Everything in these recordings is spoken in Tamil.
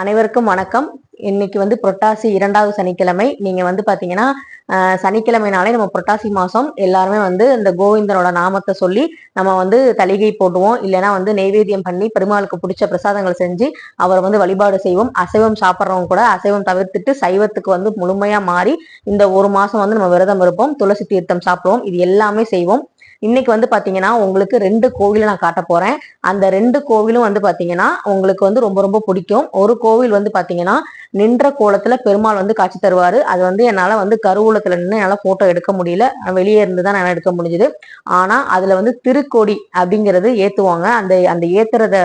அனைவருக்கும் வணக்கம். இன்னைக்கு வந்து புரட்டாசி இரண்டாவது சனிக்கிழமை. நீங்க வந்து பாத்தீங்கன்னா சனிக்கிழமைனாலே நம்ம புரட்டாசி மாசம் எல்லாருமே வந்து இந்த கோவிந்தனோட நாமத்தை சொல்லி நம்ம வந்து தலிகை போடுவோம். இல்லைன்னா வந்து நெய்வேத்தியம் பண்ணி பெருமாளுக்கு பிடிச்ச பிரசாதங்களை செஞ்சு அவரை வந்து வழிபாடு செய்வோம். அசைவம் சாப்பிட்றவங்க கூட அசைவம் தவிர்த்துட்டு சைவத்துக்கு வந்து முழுமையா மாறி இந்த ஒரு மாசம் வந்து நம்ம விரதம் இருப்போம். துளசி தீர்த்தம் சாப்பிடுவோம். இது எல்லாமே செய்வோம். இன்னைக்கு வந்து பாத்தீங்கன்னா உங்களுக்கு ரெண்டு கோவிலை நான் காட்ட போறேன். அந்த ரெண்டு கோவிலும் வந்து பாத்தீங்கன்னா உங்களுக்கு வந்து ரொம்ப ரொம்ப பிடிக்கும். ஒரு கோவில் வந்து பாத்தீங்கன்னா நின்ற கோலத்துல பெருமாள் வந்து காட்சி தருவாரு. அது வந்து என்னால வந்து கருவூலத்துல நின்று என்னால போட்டோ எடுக்க முடியல. வெளியே இருந்து தான் என்னால் எடுக்க முடிஞ்சது. ஆனா அதுல வந்து திருக்கோடி அப்படிங்கிறது ஏத்துவாங்க. அந்த அந்த ஏத்துறத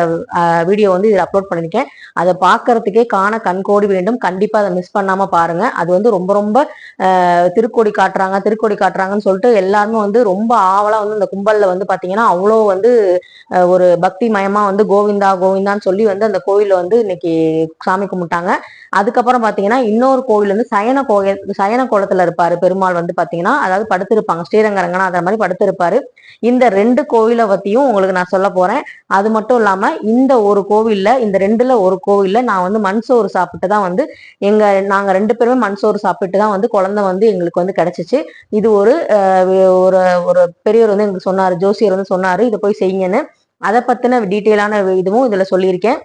வீடியோ வந்து இதுல அப்லோட் பண்ணிருக்கேன். அதை பார்க்கறதுக்கே காண கண்கோடி வேண்டும். கண்டிப்பா அதை மிஸ் பண்ணாம பாருங்க. அது வந்து ரொம்ப ரொம்ப திருக்கோடி காட்டுறாங்க திருக்கோடி காட்டுறாங்கன்னு சொல்லிட்டு எல்லாருமே வந்து ரொம்ப ஆவலா வந்து இந்த கும்பல்ல வந்து பாத்தீங்கன்னா அவ்வளோ வந்து ஒரு பக்தி மயமா வந்து கோவிந்தா கோவிந்தான்னு சொல்லி வந்து அந்த கோயில்ல வந்து இன்னைக்கு சாமி கும்பிட்டாங்க. அதுக்கப்புறம் பாத்தீங்கன்னா இன்னொரு கோவில் வந்து சயன கோயில் சயன கோலத்துல இருப்பாரு. பெருமாள் வந்து பாத்தீங்கன்னா அதாவது படுத்திருப்பாங்க. ஸ்ரீரங்கரங்கனா அந்த மாதிரி படுத்திருப்பாரு. இந்த ரெண்டு கோவிலை பத்தியும் உங்களுக்கு நான் சொல்ல போறேன். அது மட்டும் இல்லாம இந்த ஒரு கோவில்ல இந்த ரெண்டுல ஒரு கோவில்ல நான் வந்து மண் சோறு சாப்பிட்டு தான் வந்து எங்க நாங்க ரெண்டு பேருமே மண் சோறு சாப்பிட்டு தான் வந்து குழந்தை வந்து எங்களுக்கு வந்து கிடைச்சிச்சு. இது ஒரு ஒரு ஒரு பெரியவர் வந்து எங்களுக்கு சொன்னாரு. ஜோசியர் வந்து சொன்னாரு இதை போய் செய்யுங்கன்னு. அதை பத்தின டீட்டெயிலான இதுவும் இதுல சொல்லியிருக்கேன்.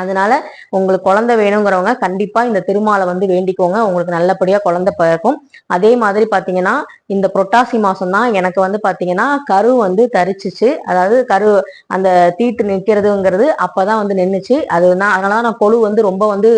அதனால உங்களுக்கு குழந்தை வேணுங்கிறவங்க கண்டிப்பா இந்த திருமாலை வந்து வேண்டிக்கோங்க. உங்களுக்கு நல்லபடியா குழந்தை பிறக்கும். அதே மாதிரி பாத்தீங்கன்னா இந்த புரட்டாசி மாசம் தான் எனக்கு வந்து பாத்தீங்கன்னா கரு வந்து தரிச்சிச்சு. அதாவது கரு அந்த தீட்டு நிற்கிறதுங்கிறது அப்பதான் வந்து நின்றுச்சு அது நான் அதனால நான் கொழு வந்து ரொம்ப வந்து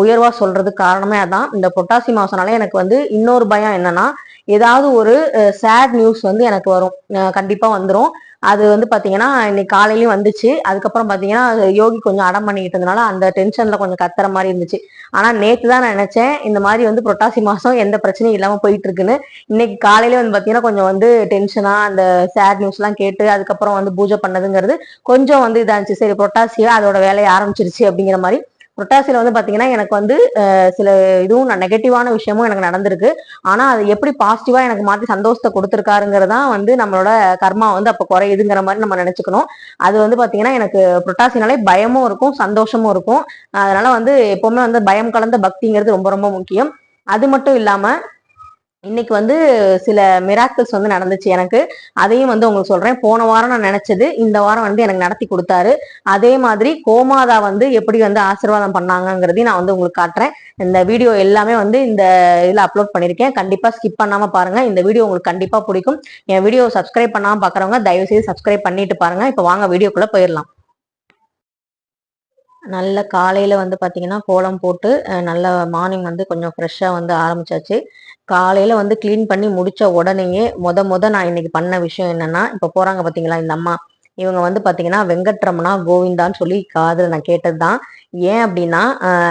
உயர்வா சொல்றதுக்கு காரணமே அதான். இந்த புரட்டாசி மாசம்னால எனக்கு வந்து இன்னொரு பயம் என்னன்னா ஏதாவது ஒரு சேட் நியூஸ் வந்து எனக்கு வரும். கண்டிப்பா வந்துரும். அது வந்து பார்த்தீங்கன்னா இன்னைக்கு காலையிலயும் வந்துச்சு. அதுக்கப்புறம் பார்த்தீங்கன்னா யோகி கொஞ்சம் அடம் பண்ணிக்கிட்டு இருந்தனால அந்த டென்ஷன்ல கொஞ்சம் கத்துற மாதிரி இருந்துச்சு. ஆனா நேற்று தான் நான் நினைச்சேன் இந்த மாதிரி வந்து புரட்டாசி மாசம் எந்த பிரச்சனையும் இல்லாம போயிட்டு இருக்குன்னு இன்னைக்கு காலையில வந்து பார்த்தீங்கன்னா கொஞ்சம் வந்து டென்ஷனா அந்த சேட் நியூஸ் எல்லாம் கேட்டு அதுக்கப்புறம் வந்து பூஜை பண்ணதுங்கிறது கொஞ்சம் வந்து இதாச்சு. சரி புரட்டாசியா அதோட வேலையை ஆரம்பிச்சிருச்சு அப்படிங்கிற மாதிரி. புரட்டாசியில் வந்து பார்த்தீங்கன்னா எனக்கு வந்து சில இதுவும் நெகட்டிவான விஷயமும் எனக்கு நடந்திருக்கு. ஆனால் அது எப்படி பாசிட்டிவாக எனக்கு மாற்றி சந்தோஷத்தை கொடுத்துருக்காருங்கிறதான் வந்து நம்மளோட கர்மா வந்து அப்போ குறையுதுங்கிற மாதிரி நம்ம நினச்சிக்கணும். அது வந்து பார்த்தீங்கன்னா எனக்கு புரட்டாசினாலே பயமும் இருக்கும் சந்தோஷமும் இருக்கும். அதனால வந்து எப்போவுமே வந்து பயம் கலந்த பக்திங்கிறது ரொம்ப ரொம்ப முக்கியம். அது மட்டும் இல்லாமல் இன்னைக்கு வந்து சில மிராக்கிள்ஸ் வந்து நடந்துச்சு எனக்கு. அதையும் வந்து உங்களுக்கு சொல்றேன். போன வாரம் நான் நினைச்சது இந்த வாரம் வந்து எனக்கு நடத்தி கொடுத்தாரு. அதே மாதிரி கோமாதா வந்து எப்படி வந்து ஆசீர்வாதம் பண்ணாங்கங்கிறதையும் நான் வந்து உங்களுக்கு காட்டுறேன். இந்த வீடியோ எல்லாமே வந்து இந்த இதில் அப்லோட் பண்ணியிருக்கேன். கண்டிப்பாக ஸ்கிப் பண்ணாமல் பாருங்க. இந்த வீடியோ உங்களுக்கு கண்டிப்பாக பிடிக்கும். என் வீடியோ சப்ஸ்கிரைப் பண்ணாம பார்க்குறவங்க தயவு செய்து சப்ஸ்கிரைப் பண்ணிட்டு பாருங்க. இப்போ வாங்க வீடியோக்குள்ளே போயிடலாம். நல்ல காலையில் வந்து பார்த்திங்கன்னா கோலம் போட்டு நல்ல மார்னிங் வந்து கொஞ்சம் ஃப்ரெஷ்ஷாக வந்து ஆரம்பிச்சாச்சு. காலையில் வந்து க்ளீன் பண்ணி முடித்த உடனேயே மொத மொத நான் இன்னைக்கு பண்ண விஷயம் என்னன்னா இப்போ போகிறாங்க பார்த்தீங்களா இந்த அம்மா. இவங்க வந்து பார்த்தீங்கன்னா வெங்கட்ரமணா கோவிந்தான்னு சொல்லி காதில் நான் கேட்டது தான் ஏன் அப்படின்னா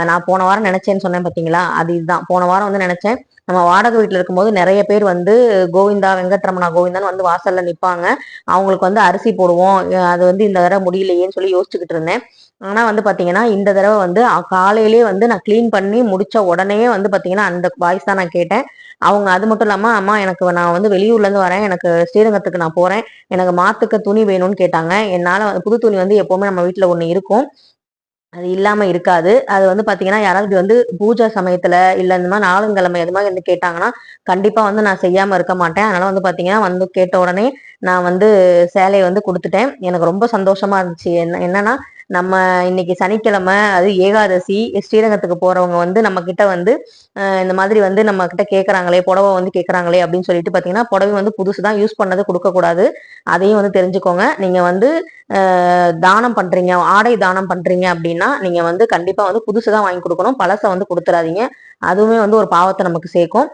நான் போன வாரம் நினச்சேன்னு சொன்னேன் பார்த்தீங்களா அது இதுதான். போன வாரம் வந்து நினச்சேன் நம்ம வாடகை வீட்டில் இருக்கும்போது நிறைய பேர் வந்து கோவிந்தா வெங்கட்ரமணா கோவிந்தான்னு வந்து வாசல்ல நிற்பாங்க அவங்களுக்கு வந்து அரிசி போடுவோம் அது வந்து இந்த தடவை முடியலையேன்னு சொல்லி யோசிச்சுக்கிட்டு இருந்தேன். ஆனால் வந்து பார்த்தீங்கன்னா இந்த தடவை வந்து காலையிலேயே வந்து நான் க்ளீன் பண்ணி முடித்த உடனே வந்து பார்த்தீங்கன்னா அந்த வாய்ஸ் தான் நான் கேட்டேன். அவங்க அது மட்டும் இல்லாமல் அம்மா எனக்கு நான் வந்து வெளியூர்லேருந்து வரேன். எனக்கு ஸ்ரீரங்கத்துக்கு நான் போகிறேன் எனக்கு மாத்துக்க துணி வேணும்னு கேட்டாங்க. என்னால் வந்து- புது துணி வந்து எப்போவுமே நம்ம வீட்டில் ஒன்று இருக்கும். அது இல்லாமல் இருக்காது. அது வந்து பார்த்தீங்கன்னா யாராவது வந்து பூஜை சமயத்தில் இல்லை இந்த மாதிரி நாளுங்கிழமை எது மாதிரி வந்து கேட்டாங்கன்னா கண்டிப்பாக வந்து நான் செய்யாமல் இருக்க மாட்டேன். அதனால் வந்து பார்த்தீங்கன்னா வந்து கேட்ட உடனே நான் வந்து சேலையை வந்து கொடுத்துட்டேன். எனக்கு ரொம்ப சந்தோஷமாக இருந்துச்சு. என்ன என்னன்னா நம்ம இன்னைக்கு சனிக்கிழமை அது ஏகாதசி ஸ்ரீரங்கத்துக்கு போறவங்க வந்து நம்ம கிட்ட வந்து இந்த மாதிரி வந்து நம்ம கிட்ட கேட்கறாங்களே புடவை வந்து கேட்கறாங்களே அப்படின்னு சொல்லிட்டு பாத்தீங்கன்னா புடவை வந்து புதுசு தான் யூஸ் பண்ணது கொடுக்க கூடாது அதையும் வந்து தெரிஞ்சுக்கோங்க. நீங்க வந்து தானம் பண்றீங்க ஆடை தானம் பண்றீங்க அப்படின்னா நீங்க வந்து கண்டிப்பா வந்து புதுசு தான் வாங்கி கொடுக்கணும். பழசை வந்து கொடுத்துறாதீங்க. அதுவுமே வந்து ஒரு பாவத்தை நமக்கு சேர்க்கும்.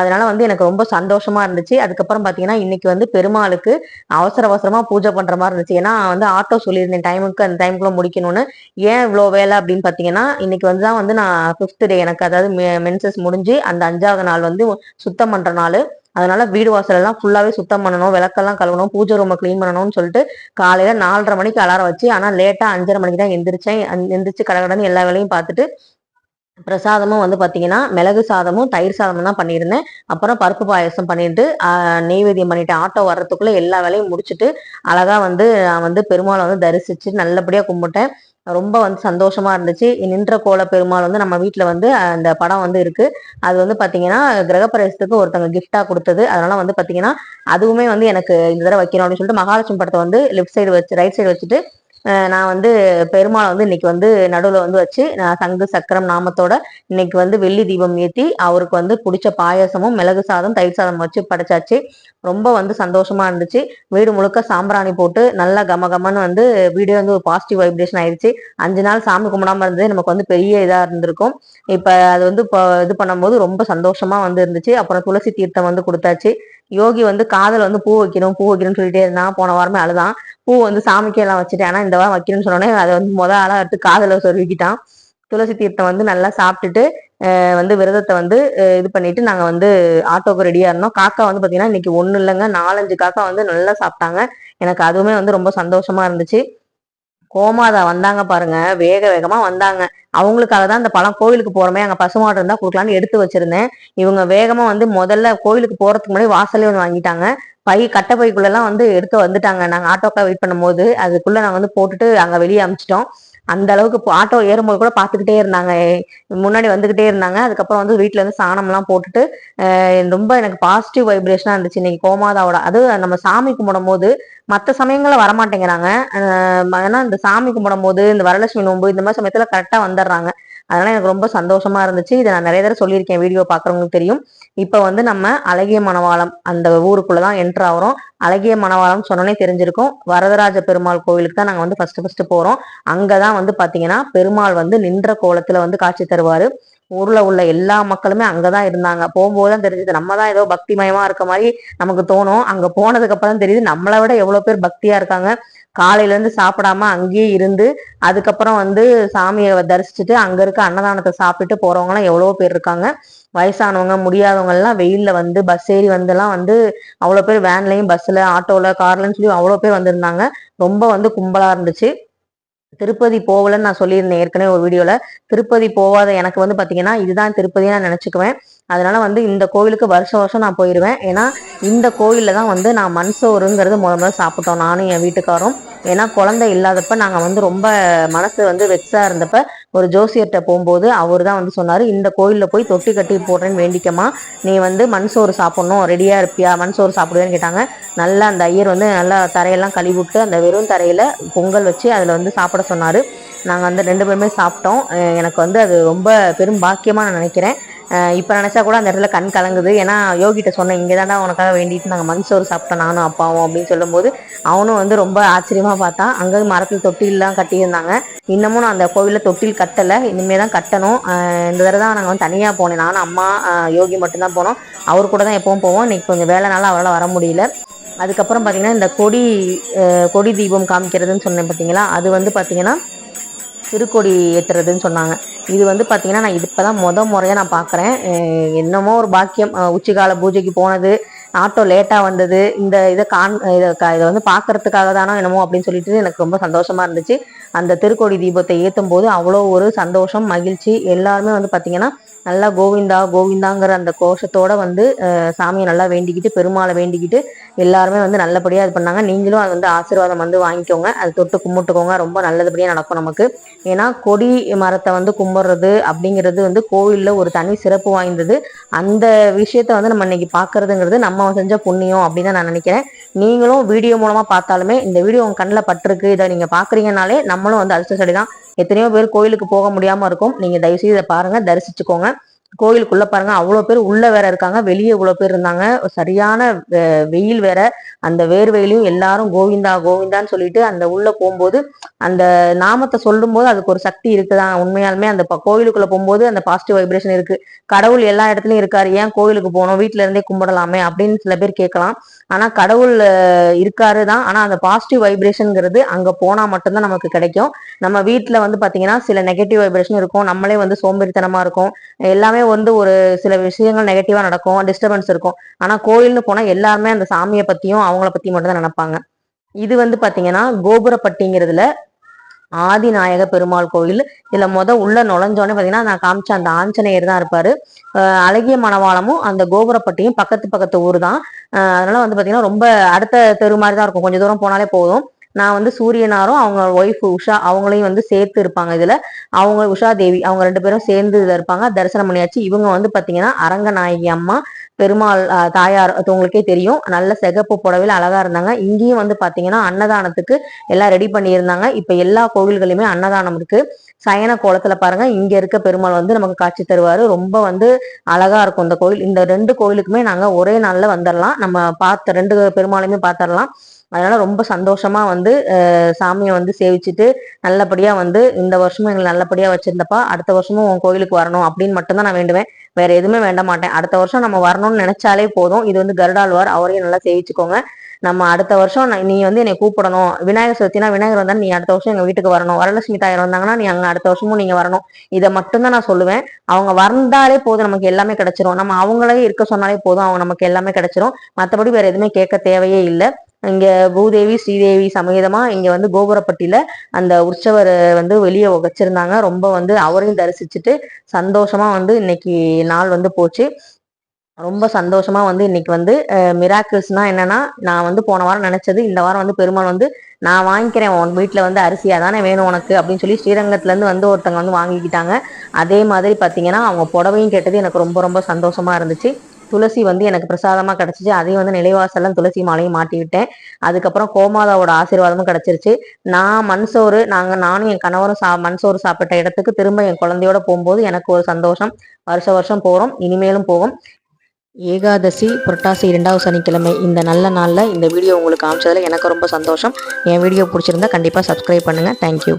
அதனால வந்து எனக்கு ரொம்ப சந்தோஷமா இருந்துச்சு. அதுக்கப்புறம் பாத்தீங்கன்னா இன்னைக்கு வந்து பெருமாளுக்கு அவசர அவசரமா பூஜை பண்ற மாதிரி இருந்துச்சு. ஏன்னா வந்து ஆட்டோ சொல்லியிருந்தேன் டைமுக்கு அந்த டைமுக்குள்ள முடிக்கணும்னு. ஏன் இவ்வளோ வேலை அப்படின்னு பாத்தீங்கன்னா இன்னைக்கு வந்து தான் வந்து நான் ஃபிஃப்த் டே எனக்கு அதாவது மென்சஸ் முடிஞ்சு அந்த அஞ்சாவது நாள் வந்து சுத்தம் பண்ற நாள். அதனால வீடு வாசல் எல்லாம் ஃபுல்லாவே சுத்தம் பண்ணணும் விளக்கெல்லாம் கழுவணும் பூஜை ரூமை க்ளீன் பண்ணணும்னு சொல்லிட்டு காலையில நாலரை மணிக்கு அலாரம் வச்சு ஆனா லேட்டா அஞ்சரை மணிக்கு தான் எந்திரிச்சேன். எந்திரிச்சு கடகடன்னு எல்லா வேலையும் பார்த்துட்டு பிரசாதமும் வந்து பாத்தீங்கன்னா மிளகு சாதமும் தயிர் சாதமும் தான் பண்ணியிருந்தேன். அப்புறம் பருப்பு பாயசம் பண்ணிட்டு நெய்வேதியம் நெய்வேத்தியம் பண்ணிட்டு ஆட்டோ வர்றதுக்குள்ள எல்லா வேலையும் முடிச்சுட்டு அழகா வந்து நான் வந்து பெருமாளை வந்து தரிசிச்சு நல்லபடியா கும்பிட்டேன். ரொம்ப வந்து சந்தோஷமா இருந்துச்சு. நின்ற கோல பெருமாள் வந்து நம்ம வீட்டில் வந்து அந்த படம் வந்து இருக்கு. அது வந்து பார்த்தீங்கன்னா கிரகப்பிரவேசத்துக்கு ஒருத்தவங்க கிஃப்டா கொடுத்தது. அதனால வந்து பார்த்தீங்கன்னா அதுவுமே வந்து எனக்கு இந்த தடவை வைக்கணும் அப்படின்னு சொல்லிட்டு மகாலட்சுமி படத்தை வந்து லெஃப்ட் சைடு வச்சு ரைட் சைடு வச்சுட்டு நான் வந்து பெருமாளை வந்து இன்னைக்கு வந்து நடுவில் வந்து வச்சு நான் சங்கு சக்கரம் நாமத்தோட இன்னைக்கு வந்து வெள்ளி தீபம் ஏற்றி அவருக்கு வந்து பிடிச்ச பாயாசமும் மிளகு சாதம் தயிர் சாதம் வச்சு படைச்சாச்சு. ரொம்ப வந்து சந்தோஷமா இருந்துச்சு. வீடு முழுக்க சாம்பிராணி போட்டு நல்லா கம கமன்னு வந்து வீடே வந்து ஒரு பாசிட்டிவ் வைப்ரேஷன் ஆயிடுச்சு அஞ்சு நாள் சாமி கும்பிடாம இருந்தது நமக்கு வந்து பெரிய இதா இருந்திருக்கும். இப்ப அது வந்து இப்போ இது பண்ணும்போது ரொம்ப சந்தோஷமா வந்து இருந்துச்சு. அப்புறம் துளசி தீர்த்தம் வந்து கொடுத்தாச்சு. யோகி வந்து காதல் வந்து பூ வைக்கணும் பூ வைக்கணும்னு சொல்லிட்டே இருந்தான் போன வாரமே அழுதான். பூ வந்து சாமிக்கு எல்லாம் வச்சுட்டேன். ஆனா இந்த வாரம் வைக்கணும்னு சொன்னோன்னே அதை வந்து முத ஆளா எடுத்து காதல சொருவிக்கிட்டான் துளசி தீர்த்தம் வந்து நல்லா சாப்பிட்டுட்டு வந்து விரதத்தை வந்து இது பண்ணிட்டு நாங்க வந்து ஆட்டோக்கு ரெடியா இருந்தோம். காக்கா வந்து பாத்தீங்கன்னா இன்னைக்கு ஒண்ணு இல்லைங்க. நாலஞ்சு காக்கா வந்து நல்லா சாப்பிட்டாங்க. எனக்கு அதுவுமே வந்து ரொம்ப சந்தோஷமா இருந்துச்சு. கோமாதா வந்தாங்க பாருங்க. வேக வேகமா வந்தாங்க. அவங்களுக்காக தான் இந்த பழம் கோயிலுக்கு போறோமே. அங்க பசுமாடு இருந்தா கொடுக்கலான்னு எடுத்து வச்சிருந்தேன். இவங்க வேகமா வந்து முதல்ல கோயிலுக்கு போறதுக்கு முன்னாடி வாசல்லே வந்து வாங்கிட்டாங்க. பை கட்டை பைக்குள்ளெல்லாம் வந்து எடுக்க வந்துட்டாங்க. நாங்கள் ஆட்டோக்காக வெயிட் பண்ணும்போது அதுக்குள்ளே நாங்கள் வந்து போட்டுட்டு அங்கே வெளியே அமிச்சிட்டோம். அந்த அளவுக்கு இப்போ ஆட்டோ ஏறும்போது கூட பார்த்துக்கிட்டே இருந்தாங்க. முன்னாடி வந்துக்கிட்டே இருந்தாங்க. அதுக்கப்புறம் வந்து வீட்டில் இருந்து சாணம்லாம் போட்டுட்டு ரொம்ப எனக்கு பாசிட்டிவ் வைப்ரேஷனாக இருந்துச்சு. இன்னைக்கு கோமாதாவோட அது நம்ம சாமி கும்பிடும் போது மற்ற சமயங்களில் வரமாட்டேங்கிறாங்க. ஏன்னா இந்த சாமி கும்பிடும் போது இந்த வரலட்சுமி நோன்பு இந்த மாதிரி சமயத்தில் கரெக்டாக வந்துடுறாங்க அதனால எனக்கு ரொம்ப சந்தோஷமா இருந்துச்சு. இதை நான் நிறைய தடவை சொல்லியிருக்கேன். வீடியோ பாக்குறவங்களுக்கு தெரியும். இப்ப வந்து நம்ம அழகிய மணவாளம் அந்த ஊருக்குள்ளதான் என்ட்ரு ஆகிறோம். அழகிய மணவாளம் சொன்னோன்னே தெரிஞ்சிருக்கும். வரதராஜ பெருமாள் கோவிலுக்கு தான் நாங்க வந்து ஃபர்ஸ்ட் ஃபர்ஸ்ட் போறோம். அங்கதான் வந்து பாத்தீங்கன்னா பெருமாள் வந்து நின்ற கோலத்துல வந்து காட்சி தருவாரு. ஊர்ல உள்ள எல்லா மக்களுமே அங்கதான் இருந்தாங்க. போகும்போது தான் தெரிஞ்சது நம்ம தான் ஏதோ பக்திமயமா இருக்க மாதிரி நமக்கு தோணும். அங்க போனதுக்கு அப்புறம் தெரியுது நம்மளை விட எவ்வளவு பேர் பக்தியா இருக்காங்க. காலையிலேருந்து சாப்பிடாம அங்கேயே இருந்து அதுக்கப்புறம் வந்து சாமியை தரிசிச்சுட்டு அங்கே இருக்க அன்னதானத்தை சாப்பிட்டு போறவங்க எவ்வளோ பேர் இருக்காங்க. வயசானவங்க முடியாதவங்கலாம் வெயிலில் வந்து பஸ் ஏறி வந்துலாம் வந்து அவ்வளோ பேர் வேன்லையும் பஸ்ஸில் ஆட்டோவில் கார்லன்னு சொல்லி அவ்வளோ பேர் வந்திருந்தாங்க. ரொம்ப வந்து கும்பலாக இருந்துச்சு. திருப்பதி போகலன்னு நான் சொல்லியிருந்தேன் ஏற்கனவே ஒரு வீடியோவில் திருப்பதி போகாத எனக்கு வந்து பார்த்தீங்கன்னா இதுதான் திருப்பதியை நான் நினச்சிக்குவேன். அதனால வந்து இந்த கோவிலுக்கு வருஷம் வருஷம் நான் போயிடுவேன் ஏன்னா இந்த கோவிலில் தான் வந்து நான் மண் சோறுங்கிறது முத முதல்ல சாப்பிட்டோம் நானும் என் வீட்டுக்காரும். ஏன்னா குழந்தை இல்லாதப்ப நாங்கள் வந்து ரொம்ப மனசு வந்து வெக்ஸாக இருந்தப்ப ஒரு ஜோசியர்கிட்ட போகும்போது அவர் தான் வந்து சொன்னார் இந்த கோயிலில் போய் தொட்டி கட்டி போடுறேன்னு வேண்டிக்கமா நீ வந்து மண் சோறு சாப்பிட்ணும் ரெடியாக இருப்பியா? மண் சோறு சாப்பிடுவேன்னு கேட்டாங்க. நல்லா அந்த ஐயர் வந்து நல்லா தரையெல்லாம் கழுவி விட்டு அந்த வெறும் தரையில் பொங்கல் வச்சு அதில் வந்து சாப்பிட சொன்னார். நாங்கள் வந்து ரெண்டு பேருமே சாப்பிட்டோம். எனக்கு வந்து அது ரொம்ப பெரும் பாக்கியமாக நான் நினைக்கிறேன். இப்போ நினச்சா கூட அந்த இடத்துல கண் கலங்குது. ஏன்னா யோகிட்ட சொன்னேன் இங்கே தாண்டா உனக்காக வேண்டிட்டு நாங்கள் மண் சோறு சாப்பிட்டோம் நானும் அப்பாவும் அப்படின்னு சொல்லும்போது அவனும் வந்து ரொம்ப ஆச்சரியமாக பார்த்தான். அங்கே மரத்தில் தொட்டில்லாம் கட்டியிருந்தாங்க. இன்னமும் நான் அந்த கோவிலில் தொட்டில் கட்டலை. இனிமேல் தான் கட்டணும். இந்த தடவை தான் நாங்கள் வந்து தனியாக போனேன். நானும் அம்மா யோகி மட்டும்தான் போனோம். அவர் கூட தான் எப்பவும் போவோம். இன்னைக்கு கொஞ்சம் வேலைனால அவரால் வர முடியல. அதுக்கப்புறம் பார்த்தீங்கன்னா இந்த கொடி கொடி தீபம் காமிக்கிறதுன்னு சொன்னேன் பார்த்தீங்களா அது வந்து பார்த்தீங்கன்னா திருக்கொடி ஏற்றுறதுன்னு சொன்னாங்க. இது வந்து பார்த்தீங்கன்னா நான் இப்போ தான் முத முறையாக நான் பார்க்குறேன் என்னமோ ஒரு பாக்கியம். உச்சிகால பூஜைக்கு போனது ஆட்டோ லேட்டாக வந்தது. இந்த இதை கான் இதை இதை வந்து பார்க்கறதுக்காக தானோ என்னமோ அப்படின்னு சொல்லிட்டு எனக்கு ரொம்ப சந்தோஷமாக இருந்துச்சு. அந்த திருக்கோடி தீபத்தை ஏற்றும் போது அவ்வளோ ஒரு சந்தோஷம் மகிழ்ச்சி. எல்லாருமே வந்து பார்த்திங்கன்னா நல்லா கோவிந்தா கோவிந்தாங்கிற அந்த கோஷத்தோட வந்து சாமியை நல்லா வேண்டிக்கிட்டு பெருமாளை வேண்டிக்கிட்டு எல்லாருமே வந்து நல்லபடியாக இது பண்ணாங்க. நீங்களும் அது வந்து ஆசீர்வாதம் வந்து வாங்கிக்கோங்க. அது தொட்டு கும்பிட்டுக்கோங்க. ரொம்ப நல்லதுபடியாக நடக்கும் நமக்கு. ஏன்னா கொடி மரத்தை வந்து கும்பிட்றது அப்படிங்கிறது வந்து கோவில்ல ஒரு தனி சிறப்பு வாய்ந்தது. அந்த விஷயத்த வந்து நம்ம இன்னைக்கு பார்க்கறதுங்கிறது நம்ம செஞ்ச புண்ணியம் அப்படின்னு நான் நினைக்கிறேன். நீங்களும் வீடியோ மூலமா பார்த்தாலுமே இந்த வீடியோ உங்க கண்ணில் பட்டிருக்கு. இதை நீங்க பாக்குறீங்கனாலே நம்மளும் வந்து அதிர்ஷ்டசடி தான் எத்தனையோ பேர் கோயிலுக்கு போக முடியாம இருக்கும். நீங்க தயவு செய்து இதை பாருங்க தரிசிச்சுக்கோங்க. கோயிலுக்குள்ள பாருங்க அவ்வளோ பேர் உள்ள வேற இருக்காங்க வெளியே இவ்வளோ பேர் இருந்தாங்க. சரியான வெ- வெயில் வேற. அந்த வேர்வையிலையும் எல்லாரும் கோவிந்தா கோவிந்தான்னு சொல்லிட்டு அந்த உள்ள போகும்போது அந்த நாமத்தை சொல்லும்போது அதுக்கு ஒரு சக்தி இருக்குதான். உண்மையாலுமே அந்த ப- கோயிலுக்குள்ள போகும்போது அந்த பாசிட்டிவ் வைப்ரேஷன் இருக்கு. கடவுள் எல்லா இடத்துலயும் இருக்காரு ஏன் கோயிலுக்கு போகணும் வீட்டுல இருந்தே கும்பிடலாமே அப்படின்னு சில பேர் கேட்கலாம். ஆனா கடவுள் இருக்காரு தான் ஆனா அந்த பாசிட்டிவ் வைப்ரேஷன்ங்கிறது அங்க போனா மட்டும்தான் நமக்கு கிடைக்கும். நம்ம வீட்டுல வந்து பாத்தீங்கன்னா சில நெகட்டிவ் வைப்ரேஷன் இருக்கும். நம்மளே வந்து சோம்பேறித்தனமா இருக்கும். எல்லாமே வந்து ஒரு சில விஷயங்கள் நெகட்டிவா நடக்கும் டிஸ்டர்பன்ஸ் இருக்கும். ஆனா கோயில்னு போனா எல்லாருமே அந்த சாமியை பத்தியும் அவங்கள பத்தி மட்டும் தான் நினைப்பாங்க. இது வந்து பாத்தீங்கன்னா கோபுரப்பட்டிங்கிறதுல ஆதிநாயக பெருமாள் கோயில். இதுல முத உள்ள நுழைஞ்சோடனே பாத்தீங்கன்னா நான் காமிச்ச அந்த ஆஞ்சநேயர் தான் இருப்பாரு. அழகிய மணவாளமும் அந்த கோபுரப்பட்டியும் பக்கத்து பக்கத்து ஊர் தான். அதனால வந்து பாத்தீங்கன்னா ரொம்ப அடுத்த தெரு மாதிரி தான் இருக்கும். கொஞ்சம் தூரம் போனாலே போதும். நான் வந்து சூரியனாரும் அவங்க ஒய்ஃப் உஷா அவங்களையும் வந்து சேர்த்து இருப்பாங்க இதுல. அவங்க உஷா தேவி அவங்க ரெண்டு பேரும் சேர்ந்து இதுல இருப்பாங்க. தரிசனம் பண்ணியாச்சு. இவங்க வந்து பாத்தீங்கன்னா அரங்கநாயகி அம்மா பெருமாள் தாயார் உங்களுக்கே தெரியும். நல்ல சிகப்பு புடவையில் அழகா இருந்தாங்க. இங்கேயும் வந்து பாத்தீங்கன்னா அன்னதானத்துக்கு எல்லாம் ரெடி பண்ணியிருந்தாங்க. இப்ப எல்லா கோவில்களையுமே அன்னதானம் இருக்கு. சயன கோலத்துல பாருங்க. இங்க இருக்க பெருமாள் வந்து நமக்கு காட்சி தருவாரு. ரொம்ப வந்து அழகா இருக்கும் இந்த கோயில் இந்த ரெண்டு கோயிலுக்குமே நாங்க ஒரே நாள்ல வந்துடலாம் நம்ம பார்த்த ரெண்டு பெருமாளையுமே பார்த்துடலாம் அதனால ரொம்ப சந்தோஷமா வந்து சாமியை வந்து சேவிச்சுட்டு நல்லபடியா வந்து இந்த வருஷமும் எங்களை நல்லபடியா வச்சிருந்தப்பா அடுத்த வருஷமும் உன் கோயிலுக்கு வரணும் அப்படின்னு மட்டும்தான் நான் வேண்டுவேன். வேற எதுவுமே வேண்ட மாட்டேன். அடுத்த வருஷம் நம்ம வரணும்னு நினைச்சாலே போதும். இது வந்து கருடாழ்வார் அவரையும் நல்லா சேவிச்சுக்கோங்க. நம்ம அடுத்த வருஷம் நீ வந்து என்னை கூப்பிடணும். விநாயகர் சதுர்த்தினா விநாயகர் வந்தா நீ அடுத்த வருஷம் எங்க வீட்டுக்கு வரணும். வரலட்சுமி தாயர் வந்தாங்கன்னா நீ அங்க அடுத்த வருஷமும் நீங்க வரணும். இதை மட்டும்தான் நான் சொல்லுவேன். அவங்க வந்தாலே போதும். நமக்கு எல்லாமே கிடைச்சிரும். நம்ம அவங்களே இருக்க சொன்னாலே போதும். அவங்க நமக்கு எல்லாமே கிடைச்சிரும். மற்றபடி வேற எதுவுமே கேட்க தேவையே இல்லை. இங்க பூதேவி ஸ்ரீதேவி சமேதமா இங்க வந்து கோபுரப்பட்டியில அந்த உற்சவர் வந்து வெளியே உகைச்சிருந்தாங்க ரொம்ப வந்து அவரையும் தரிசிச்சுட்டு சந்தோஷமா வந்து இன்னைக்கு நாள் வந்து போச்சு. ரொம்ப சந்தோஷமா வந்து இன்னைக்கு வந்து மிராக்கிள்ஸ்னா என்னன்னா நான் வந்து போன வாரம் நினைச்சது இந்த வாரம் வந்து பெருமாள் வந்து நான் வாங்கிக்கிறேன் உன் வீட்டில் வந்து அரிசியாக தானே வேணும் உனக்கு? அப்படின்னு சொல்லி ஸ்ரீரங்கத்துலேருந்து வந்து ஒருத்தங்க வந்து வாங்கிக்கிட்டாங்க. அதே மாதிரி பார்த்தீங்கன்னா அவங்க புடவையும் கேட்டது எனக்கு ரொம்ப ரொம்ப சந்தோஷமா இருந்துச்சு. துளசி வந்து எனக்கு பிரசாதமாக கிடச்சிச்சு. அதையும் வந்து நிலைவாசல்லாம் துளசி மாலையும் மாட்டி விட்டேன். அதுக்கப்புறம் கோமாதாவோட ஆசீர்வாதமும் கிடச்சிருச்சு. நான் மண்சோறு நாங்கள் நானும் என் கணவரும் சா மண்சோறு சாப்பிட்ட இடத்துக்கு திரும்ப என் குழந்தையோட போகும்போது எனக்கு ஒரு சந்தோஷம். வருஷ வருஷம் போகிறோம் இனிமேலும் போவோம். ஏகாதசி புரட்டாசி இரண்டாவது சனிக்கிழமை இந்த நல்ல நாளில் இந்த வீடியோ உங்களுக்கு காமிச்சதில் எனக்கு ரொம்ப சந்தோஷம். என் வீடியோ பிடிச்சிருந்தா கண்டிப்பாக சப்ஸ்கிரைப் பண்ணுங்கள் தேங்க்யூ